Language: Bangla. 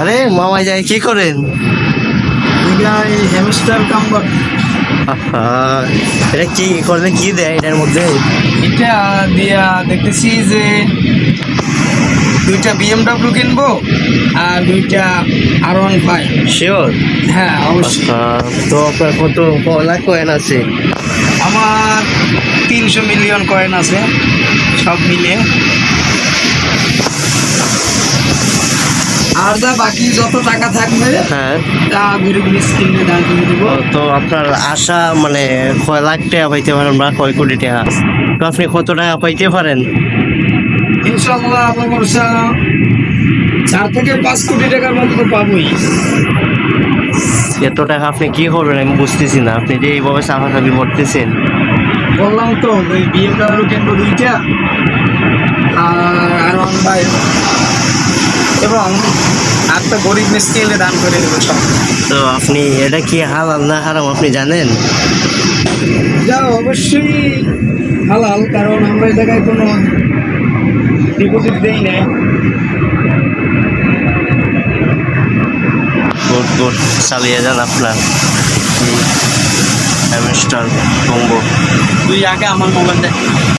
আরে মামা যায় কি করেন? হ্যামস্টার কাম্বার এটা কি করলে কি দেয় এটার মধ্যে? এটা দিয়া দেখতেছি যে দুইটা বিএমডাব্লিউ কিনবো আর দুইটা আর ওয়ান ফাইভ শিওর হ্যাঁ অবশ্যই। তো আপনার কত লাখ কয়েন আছে? আমার তিনশো মিলিয়ন কয়েন আছে সব মিলিয়ে। আর যা বাকি যত টাকা থাকবে হ্যাঁ। তা করে দিব। আপনার আশা মানে কয় লাখ টাকা পাইতে পারেন বা কয় কোটি টাকা? তো আপনি কত টাকা পাইতে পারেন? ইনশাল্লাহ ভরসা চার থেকে পাঁচ কোটি টাকার মতো তো পাবোই। এত টাকা আপনি কি করবেন? আমি বুঝতেছি না। আপনি যে এইভাবে চাপাচাপি করতেছেন। বললাম তো ওই বিএমডাব্লিউ কিনবো দুইটা আর আর এবং একটা গরিব মিসকিনকে দান করে দেবো সব। তো আপনি এটা কি হালাল না হারাম আপনি জানেন? যা অবশ্যই হালাল কারণ আমরা এই জায়গায় কোনো ডিপোজিট দেই না গুড গুড চালিয়ে যান আপনার। হ্যামস্টার কম্বো তুই আগে আমার মোবাইল দেখ।